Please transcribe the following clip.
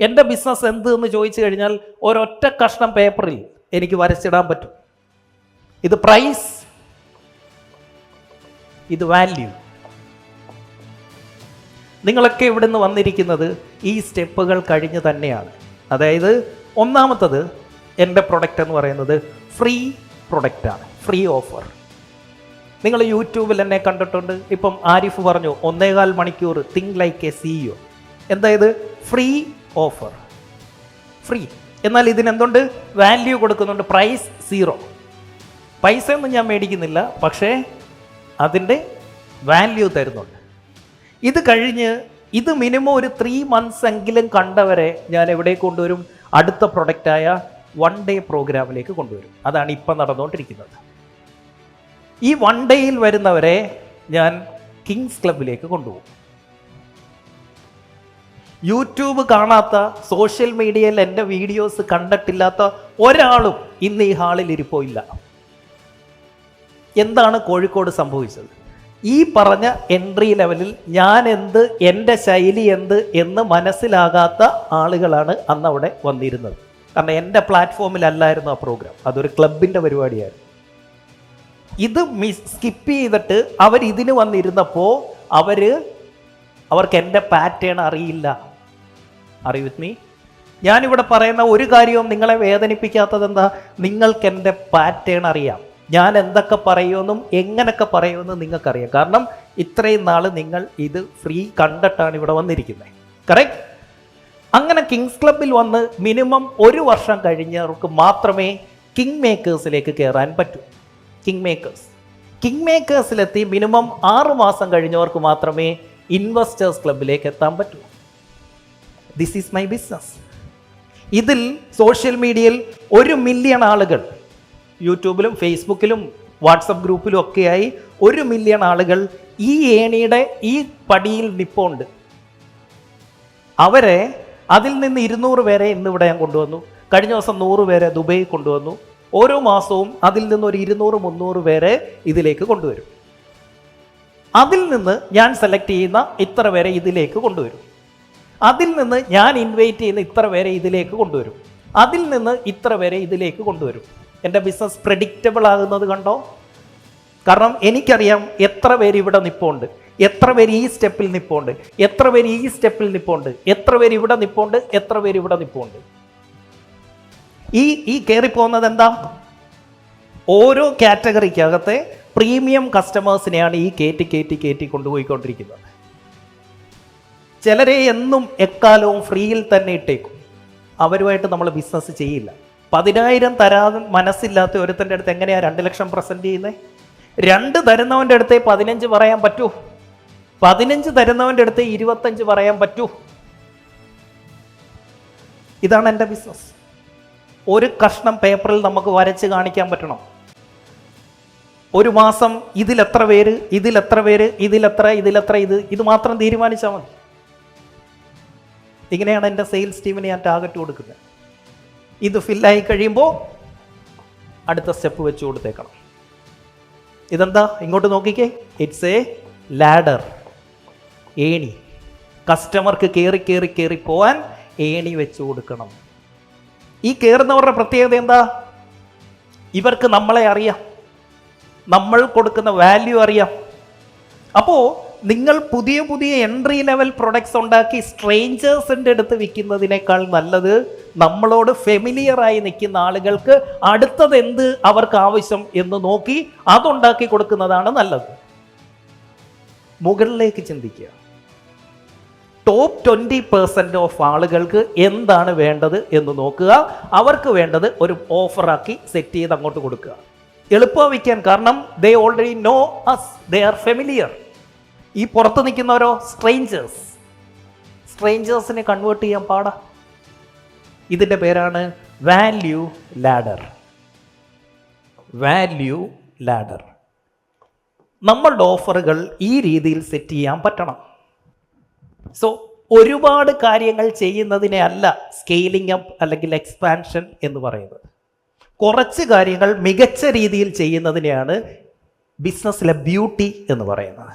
എന്റെ ബിസിനസ് എന്ത് എന്ന് ചോദിച്ചു കഴിഞ്ഞാൽ ഒരൊറ്റ കഷ്ണം പേപ്പറിൽ എനിക്ക് വരച്ചിടാൻ പറ്റും. ഇത് പ്രൈസ് ഇത് വാല്യൂ നിങ്ങളൊക്കെ ഇവിടുന്ന് വന്നിരിക്കുന്നത് ഈ സ്റ്റെപ്പുകൾ കഴിഞ്ഞ് തന്നെയാണ്. അതായത് ഒന്നാമത്തത് എന്റെ പ്രൊഡക്റ്റ് എന്ന് പറയുന്നത് ഫ്രീ പ്രൊഡക്റ്റാണ് ഫ്രീ ഓഫർ നിങ്ങൾ യൂട്യൂബിൽ എന്നെ കണ്ടിട്ടുണ്ട്. ഇപ്പം ആരിഫ് പറഞ്ഞു ഒന്നേകാൽ മണിക്കൂർ think like a CEO എന്തായത്? Free offer. Free. എന്നാൽ ഇതിനെന്തുണ്ട്? വാല്യൂ കൊടുക്കുന്നുണ്ട്. Price zero. പൈസ ഒന്നും ഞാൻ മേടിക്കുന്നില്ല പക്ഷേ അതിന്റെ വാല്യൂ തരുന്നുണ്ട്. ഇത് കഴിഞ്ഞ് ഇത് മിനിമം ഒരു ത്രീ മന്ത്സ് എങ്കിലും കണ്ടവരെ ഞാൻ എവിടെ കൊണ്ടുവരും? അടുത്ത പ്രൊഡക്റ്റായ വൺ ഡേ പ്രോഗ്രാമിലേക്ക് കൊണ്ടുവരും. അതാണ് ഇപ്പം നടന്നുകൊണ്ടിരിക്കുന്നത്. ഈ വൺ ഡേയിൽ വരുന്നവരെ ഞാൻ കിങ്സ് ക്ലബിലേക്ക് കൊണ്ടുപോകും. യൂട്യൂബ് കാണാത്ത സോഷ്യൽ മീഡിയയിൽ എന്റെ വീഡിയോസ് കണ്ടിട്ടില്ലാത്ത ഒരാളും ഇന്ന് ഈ ഹാളിൽ ഇരിപ്പോയില്ല. എന്താണ് കോഴിക്കോട് സംഭവിച്ചത്? ഈ പറഞ്ഞ എൻട്രി ലെവലിൽ ഞാൻ എന്ത് എന്റെ ശൈലി എന്ത് എന്ന് മനസ്സിലാകാത്ത ആളുകളാണ് അന്ന് അവിടെ വന്നിരുന്നത്. കാരണം എന്റെ പ്ലാറ്റ്ഫോമിലല്ലായിരുന്നു ആ പ്രോഗ്രാം. അതൊരു ക്ലബിന്റെ പരിപാടിയായിരുന്നു. ഇത് മിസ് സ്കിപ്പ് ചെയ്തിട്ട് അവർ വന്നിരുന്നപ്പോൾ അവർ അവർക്ക് എന്റെ പാറ്റേൺ അറിയില്ല. അറിയ വിത്ത് മീ ഞാനിവിടെ പറയുന്ന ഒരു കാര്യവും നിങ്ങളെ വേദനിപ്പിക്കാത്തത് എന്താ നിങ്ങൾക്ക് എന്റെ പാറ്റേൺ അറിയാം. ഞാൻ എന്തൊക്കെ പറയുമെന്നും എങ്ങനെയൊക്കെ പറയുമെന്നും നിങ്ങൾക്കറിയാം. കാരണം ഇത്രയും നാൾ നിങ്ങൾ ഇത് ഫ്രീ കണ്ടിട്ടാണ് ഇവിടെ വന്നിരിക്കുന്നത്. കറക്റ്റ് അങ്ങനെ കിങ്സ് ക്ലബിൽ വന്ന് മിനിമം ഒരു വർഷം കഴിഞ്ഞവർക്ക് മാത്രമേ കിങ് മേക്കേഴ്സിലേക്ക് കയറാൻ പറ്റൂ. കിങ് മേക്കേഴ്സ് കിങ് മേക്കേഴ്സിലെത്തി മിനിമം ആറ് മാസം കഴിഞ്ഞവർക്ക് മാത്രമേ ഇൻവെസ്റ്റേഴ്സ് ക്ലബിലേക്ക് എത്താൻ പറ്റൂ. ദിസ് ഈസ് മൈ ബിസിനസ് ഇതിൽ സോഷ്യൽ മീഡിയയിൽ ഒരു മില്യൺ ആളുകൾ യൂട്യൂബിലും ഫേസ്ബുക്കിലും വാട്സപ്പ് ഗ്രൂപ്പിലും ഒക്കെയായി ഒരു മില്യൺ ആളുകൾ ഈ ഏണിയുടെ ഈ പടിയിൽ നിപ്പുണ്ട്. അവരെ അതിൽ നിന്ന് ഇരുന്നൂറ് പേരെ ഇന്നിവിടെ ഞാൻ കൊണ്ടുവന്നു. കഴിഞ്ഞ ദിവസം നൂറ് പേരെ ദുബൈ കൊണ്ടുവന്നു. ഓരോ മാസവും അതിൽ നിന്ന് ഒരു ഇരുന്നൂറ് മുന്നൂറ് പേരെ ഇതിലേക്ക് കൊണ്ടുവരും. അതിൽ നിന്ന് ഞാൻ സെലക്ട് ചെയ്യുന്ന ഇത്ര പേരെ ഇതിലേക്ക് കൊണ്ടുവരും. അതിൽ നിന്ന് ഞാൻ ഇൻവൈറ്റ് ചെയ്യുന്ന ഇത്ര പേരെ ഇതിലേക്ക് കൊണ്ടുവരും. അതിൽ നിന്ന് ഇത്ര പേരെ ഇതിലേക്ക് കൊണ്ടുവരും. എന്റെ ബിസിനസ് പ്രഡിക്റ്റബിൾ ആകുന്നത് കണ്ടോ? കാരണം എനിക്കറിയാം എത്ര പേര് ഇവിടെ നിപ്പോണ്ട്. എത്ര പേര് ഈ സ്റ്റെപ്പിൽ നിപ്പോണ്ട്. എത്ര പേര് ഈ സ്റ്റെപ്പിൽ നിപ്പോണ്ട്. എത്ര പേര് ഇവിടെ നിപ്പോണ്ട്. എത്ര പേര് ഇവിടെ നിപ്പോണ്ട്. ഈ ഈ കയറിപ്പോകുന്നത് എന്താ? ഓരോ കാറ്റഗറിക്കകത്തെ പ്രീമിയം കസ്റ്റമേഴ്സിനെയാണ് ഈ കയറ്റി കയറ്റി കയറ്റി കൊണ്ടുപോയിക്കൊണ്ടിരിക്കുന്നത്. ചിലരെ എന്നും എക്കാലവും ഫ്രീയിൽ തന്നെ ഇട്ടേക്കും. അവരുമായിട്ട് നമ്മൾ ബിസിനസ് ചെയ്യില്ല. പതിനായിരം തരാൻ മനസ്സില്ലാത്ത ഒരുത്തന്റെ അടുത്ത് എങ്ങനെയാണ് രണ്ട് ലക്ഷം പ്രസന്റ് ചെയ്യുന്നത് രണ്ട് തരുന്നവന്റെ അടുത്ത് പതിനഞ്ച് പറയാൻ പറ്റൂ. പതിനഞ്ച് തരുന്നവന്റെ അടുത്ത് ഇരുപത്തഞ്ച് പറയാൻ പറ്റൂ. ഇതാണ് എന്റെ ബിസിനസ് ഒരു കഷ്ണം പേപ്പറിൽ നമുക്ക് വരച്ച് കാണിക്കാൻ പറ്റണം. ഒരു മാസം ഇതിലെത്ര പേര് ഇതിലെത്ര പേര് ഇതിലെത്ര ഇതിലെത്ര ഇത് ഇത് മാത്രം തീരുമാനിച്ചാൽ മതി. ഇങ്ങനെയാണ് എന്റെ സെയിൽസ് ടീമിന് ഞാൻ ടാർഗറ്റ് കൊടുക്കുന്നത്. ഇത് ഫില്ലായി കഴിയുമ്പോൾ അടുത്ത സ്റ്റെപ്പ് വെച്ച് കൊടുത്തേക്കണം. ഇതെന്താ? ഇങ്ങോട്ട് നോക്കിക്കേ. ഇറ്റ്സ് എ ലാഡർ ഏണി. കസ്റ്റമർക്ക് കയറി കയറി കയറി പോവാൻ ഏണി വെച്ച് കൊടുക്കണം. ഈ കയറുന്നവരുടെ പ്രത്യേകത എന്താ? ഇവർക്ക് നമ്മളെ അറിയാം. നമ്മൾ കൊടുക്കുന്ന വാല്യൂ അറിയാം. അപ്പോൾ നിങ്ങൾ പുതിയ പുതിയ എൻട്രി ലെവൽ പ്രൊഡക്ട്സ് ഉണ്ടാക്കി സ്ട്രേഞ്ചേഴ്സിന്റെ അടുത്ത് വിൽക്കുന്നതിനേക്കാൾ നല്ലത് നമ്മളോട് ഫെമിലിയറായി നിൽക്കുന്ന ആളുകൾക്ക് അടുത്തത് എന്ത് അവർക്ക് ആവശ്യം എന്ന് നോക്കി അതുണ്ടാക്കി കൊടുക്കുന്നതാണ് നല്ലത്. മുകളിലേക്ക് ചിന്തിക്കുക. ടോപ്പ് ട്വന്റി പെർസെന്റ് ഓഫ് ആളുകൾക്ക് എന്താണ് വേണ്ടത് എന്ന് നോക്കുക. അവർക്ക് വേണ്ടത് ഒരു ഓഫറാക്കി സെറ്റ് ചെയ്ത് അങ്ങോട്ട് കൊടുക്കുക. എളുപ്പം വയ്ക്കാൻ കാരണം they already know as they are familiar ഈ പുറത്ത് നിൽക്കുന്നവരോ? സ്ട്രേഞ്ചേഴ്സ് സ്ട്രേഞ്ചേഴ്സിനെ കൺവേർട്ട് ചെയ്യാൻ പാടാ. ഇതിന്റെ പേരാണ് വാല്യൂ ലാഡർ വാല്യൂ ലാഡർ നമ്മളുടെ ഓഫറുകൾ ഈ രീതിയിൽ സെറ്റ് ചെയ്യാൻ പറ്റണം. സോ ഒരുപാട് കാര്യങ്ങൾ ചെയ്യുന്നതിനെ അല്ല സ്കെയിലിംഗ് അപ്പ് അല്ലെങ്കിൽ എക്സ്പാൻഷൻ എന്ന് പറയുന്നത്. കുറച്ച് കാര്യങ്ങൾ മികച്ച രീതിയിൽ ചെയ്യുന്നതിനെയാണ് ബിസിനസ്സിലെ ബ്യൂട്ടി എന്ന് പറയുന്നത്.